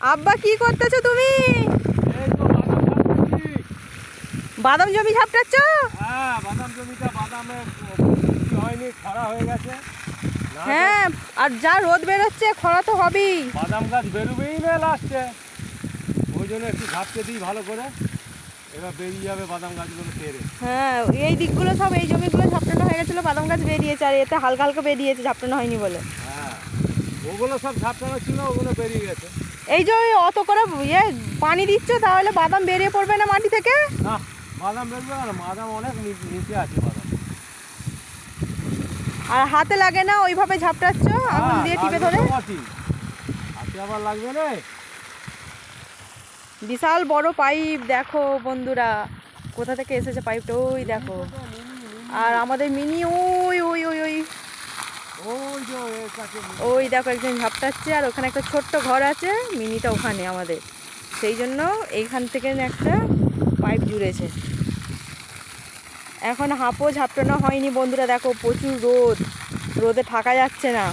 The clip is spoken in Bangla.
আব্বা কি করতেছো তুমি? বাদাম জমি ঝাপটাচ্ছ হ্যাঁ বাদাম জমিটা বাদামে হয়নি খরা হয়ে গেছে। হ্যাঁ আর যা রোদ বেরোচ্ছে খরা তো হবেই। বাদাম গাছ বেরোবেই না লাস্টে ওই জন্য একটু ঝাপতে দিই ভালো করে। এবার বেরিয়ে যাবে বাদাম গাছগুলো তেরে হ্যাঁ এই দিকগুলো সব এই জমিগুলো ঝাপটানো হয়ে গেছিল বাদাম গাছ বেরিয়েছে আর এতে হালকা হালকা বেরিয়েছে ঝাপটানো হয়নি বলে। হ্যাঁ ওগুলো সব ঝাপটানো ছিল ওগুলো বেরিয়ে গেছে। এই যে অত করে ইয়ে পানি দিচ্ছ তাহলে বাদাম বেরিয়ে পড়বে না মাটি থেকে? না বাদাম বেরোবে না বাদাম অনেক নিচে আছে বাদাম। আর হাতে লাগে না ওইভাবে ঝাপটাচ্ছ আঙুল হ্যাঁ, দিয়ে টিপে ধরে। হাতে আবার লাগবে না বিশাল বড় পাইপ দেখো বন্ধুরা কোথা থেকে এসেছে পাইপটা? ওই দেখো। আর আমাদের মিনি ওই ওই ওই ওই। ওই দেখো একজন ঝাপটাচ্ছে আর ওখানে একটা ছোট্ট ঘর আছে, মিনিটা ওখানে আমাদের। সেই জন্য এইখান থেকে একটা পাইপ জুড়েছে। এখন হাঁপও ঝাপটানো হয়নি বন্ধুরা, দেখো প্রচুর রোদ। রোদে থাকা যাচ্ছে না।